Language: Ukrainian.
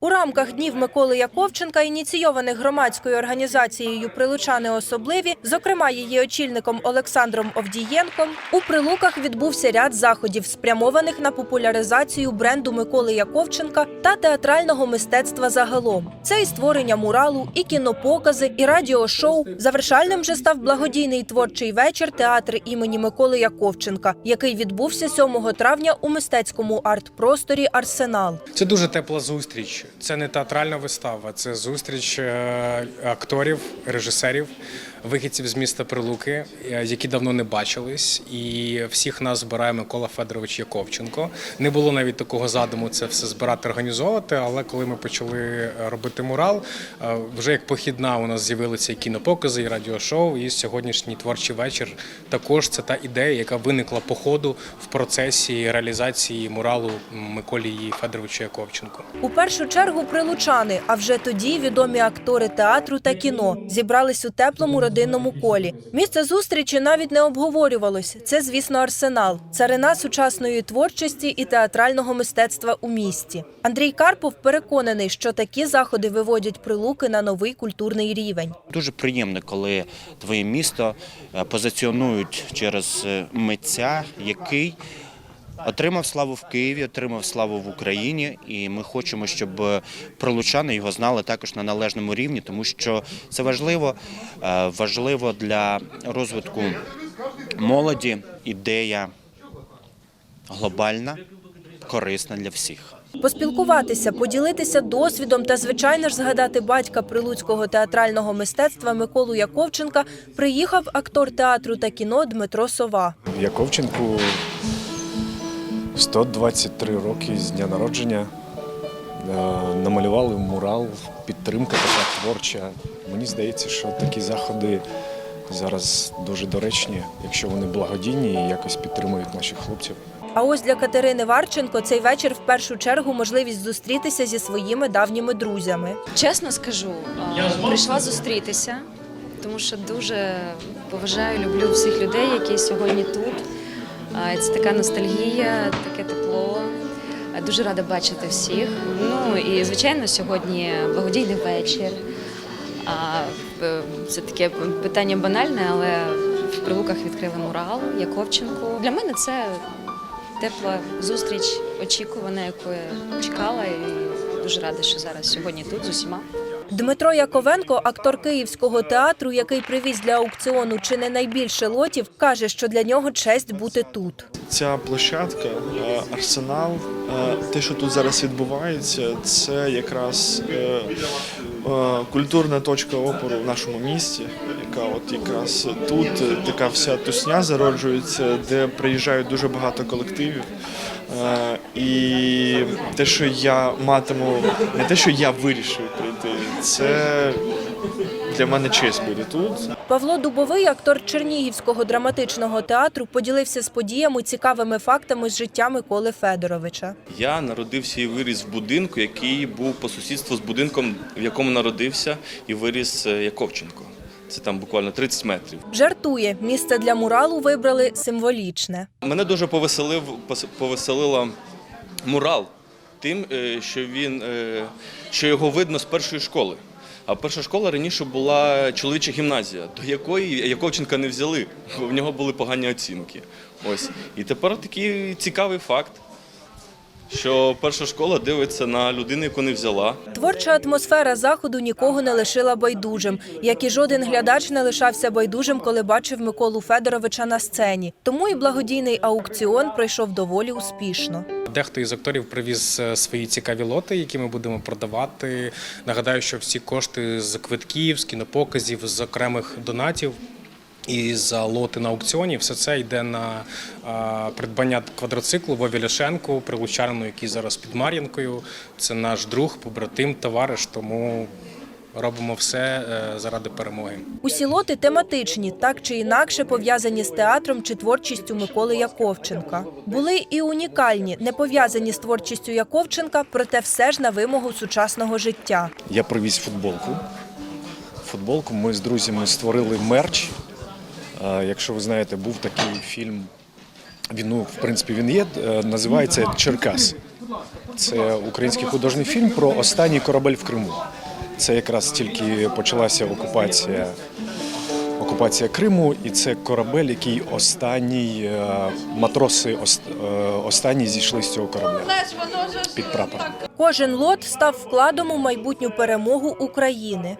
У рамках днів Миколи Яковченка, ініційованих громадською організацією Прилучани особливі, зокрема її очільником Олександром Овдієнком, у Прилуках відбувся ряд заходів, спрямованих на популяризацію бренду Миколи Яковченка та театрального мистецтва загалом. Це і створення муралу, і кінопокази, і радіошоу. Завершальним же став благодійний творчий вечір театр імені Миколи Яковченка, який відбувся 7 травня у мистецькому арт-просторі Арсенал. Це дуже тепла зустріч. Це не театральна вистава, це зустріч е, акторів, режисерів, вихідців з міста Прилуки, е, які давно не бачились. І всіх нас збирає Микола Федорович Яковченко. Не було навіть такого задуму це все збирати, організовувати. Але коли ми почали робити мурал, е, вже як похідна у нас з'явилися і кінопокази, і радіошоу. І сьогоднішній творчий вечір також це та ідея, яка виникла по ходу в процесі реалізації муралу Миколі Федоровича Яковченко. У першу чергу прилучани, а вже тоді відомі актори театру та кіно зібрались у теплому родинному колі. Місце зустрічі навіть не обговорювалось. Це, звісно, арсенал, царина сучасної творчості і театрального мистецтва у місті. Андрій Карпов переконаний, що такі заходи виводять прилуки на новий культурний рівень. Дуже приємно, коли твоє місто е, позиціонують через е, митця, який отримав славу в Києві, отримав славу в Україні, і ми хочемо, щоб е, пролучани його знали також на належному рівні, тому що це важливо, е, важливо для розвитку молоді, ідея глобальна, корисна для всіх. Поспілкуватися, поділитися досвідом та, звичайно ж, згадати батька прилуцького театрального мистецтва Миколу Яковченка приїхав актор театру та кіно Дмитро Сова. Яковченку 123 роки з дня народження. Е, Намалювали мурал, підтримка така творча. Мені здається, що такі заходи зараз дуже доречні, якщо вони благодійні і якось підтримують наших хлопців. А ось для Катерини Варченко цей вечір в першу чергу можливість зустрітися зі своїми давніми друзями. Чесно скажу, прийшла зустрітися, тому що дуже поважаю, люблю всіх людей, які сьогодні тут. Це така ностальгія, таке тепло. Дуже рада бачити всіх. Ну і звичайно, сьогодні благодійний вечір. Це таке питання банальне, але в прилуках відкрили мурал Яковченку. Для мене це тепла зустріч, очікувана, яку я чекала, і дуже рада, що зараз сьогодні тут з усіма. Дмитро Яковенко, актор Київського театру, який привіз для аукціону чи не найбільше лотів, каже, що для нього честь бути тут. Ця площадка, е, арсенал, е, те, що тут зараз відбувається, це якраз е, культурна точка опору в нашому місті, яка от якраз тут е, така вся тусня зароджується, де приїжджають дуже багато колективів. Е, І те, що я матиму, не те, що я вирішив прийти, це для мене честь буде тут. Павло Дубовий, актор Чернігівського драматичного театру, поділився з подіями цікавими фактами з життя Миколи Федоровича. Я народився і виріс в будинку, який був по сусідству з будинком, в якому народився і виріс е, Яковченко. Це там буквально 30 метрів. Жартує, місце для муралу вибрали символічне. Мене дуже повеселив, повеселила мурал тим, е, що він е, що його видно з першої школи. А перша школа раніше була чоловіча гімназія, до якої Яковченка не взяли, бо в нього були погані оцінки. Ось. І тепер такий цікавий факт, що перша школа дивиться на людину, яку не взяла. Творча атмосфера заходу нікого не лишила байдужим, як і жоден глядач не лишався байдужим, коли бачив Миколу Федоровича на сцені. Тому і благодійний аукціон пройшов доволі успішно. Дехто із акторів привіз е, свої цікаві лоти, які ми будемо продавати. Нагадаю, що всі кошти з квитків, з кінопоказів, з окремих донатів. І за лоти на аукціоні все це йде на придбання квадроциклу Вові Ляшенку, прилучанину, який зараз під Мар'їнкою. Це наш друг, побратим, товариш. Тому робимо все е, заради перемоги. Усі лоти тематичні, так чи інакше пов'язані з театром чи творчістю Миколи Яковченка. Були і унікальні, не пов'язані з творчістю Яковченка, проте все ж на вимогу сучасного життя. Я привіз футболку. Футболку ми з друзями створили мерч. Якщо ви знаєте, був такий фільм він, ну, в принципі, він є, е, називається Черкас. Це український художній фільм про останній корабель в Криму. Це якраз тільки почалася окупація, окупація Криму, і це корабель, який останній е, матроси е, останні зійшли з цього корабля під прапор. Кожен лот став вкладом у майбутню перемогу України.